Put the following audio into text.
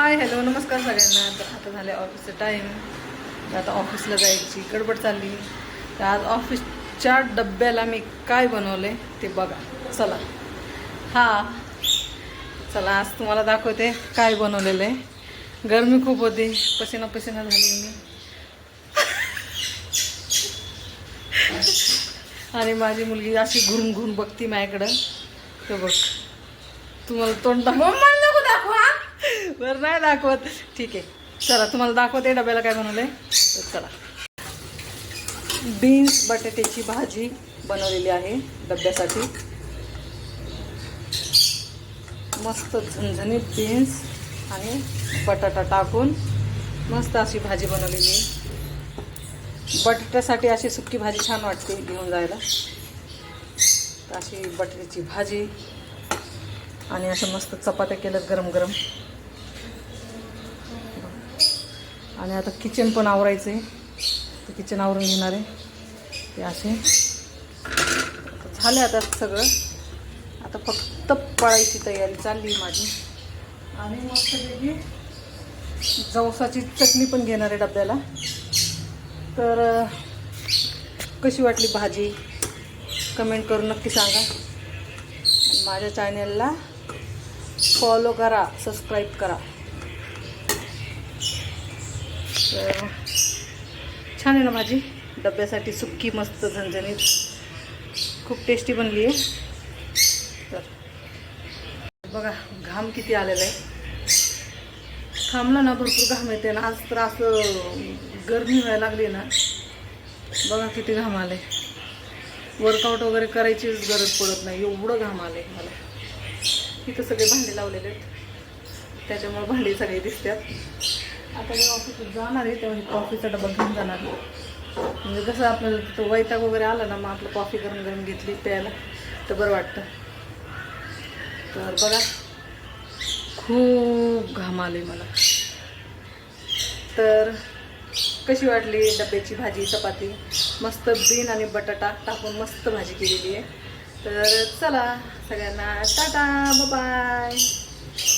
Hi hello नमस्कार सगळ्यांना. तर आता झाले ऑफिसचं टाईम आता ऑफिसला जायची गडबड चालली. तर आज ऑफिसच्या डब्याला मी काय बनवले ते बघा. चला. हा. चला आज तुम्हाला दाखवते काय बनवलेलं आहे. गरमी खूप होती. पसिना पसिना झाली मी. आणि माझी मुलगी अशी घुरून घुरून बघती माझ्याकडं. ते बघ. तुम्हाला तोंड दाखव. बर नाही दाखवत. ठीक आहे. चला तुम्हाला दाखवते डब्याला काय बनवलं तर चला. बीन्स बटाट्याची भाजी बनवलेली आहे डब्यासाठी. मस्त झणझणीत बीन्स आणि बटाटा टाकून मस्त अशी भाजी बनवलेली आहे. बटाट्यासाठी अशी सुकी भाजी छान वाटते घेऊन जायला. अशी बटाट्याची भाजी आणि असं मस्त चपात्या केलं गरम गरम आणि आता किचन पण आवरायचं आहे किचन आवरून घेणार आहे. ते असे. झाले आता सगळं. आता फक्त पळायची तयारी चालली माझी. आणि मग त्याची जवसाची चटणी पण घेणार आहे डब्याला. तर कशी वाटली भाजी? कमेंट करून नक्की सांगा. आणि माझ्या चॅनलला फॉलो करा सबस्क्राईब करा. तर छान आहे ना भाजी. डब्यासाठी सुक्की मस्त झणझणीत. खूप टेस्टी बनली आहे. तर बघा घाम किती आलेला आहे. थांबला ना भरपूर घाम येते ना. आज तर असं गरमी व्हायला लागली ना. बघा किती घाम आले वर्कआउट वगैरे करायचीच गरज पडत नाही. एवढं घाम आले मला. इथं सगळे भांडे लावलेले आहेत. त्याच्यामुळे भांडी सगळे दिसतात. आता जेव्हा ऑफिसात जाणार आहे तेव्हा कॉफीचा डबा घेऊन जाणार म्हणजे कसं आपल्याला तिथं वैताग वगैरे आला ना मग आपलं कॉफी गरम गरम घेतली प्यायला तर बरं वाटतं. तर बघा खूप घाम आले मला. तर कशी वाटली डब्याची भाजी चपाती? मस्त बीन आणि बटाटा टाकून मस्त भाजी केलेली आहे. तर चला सगळ्यांना टाटा बाय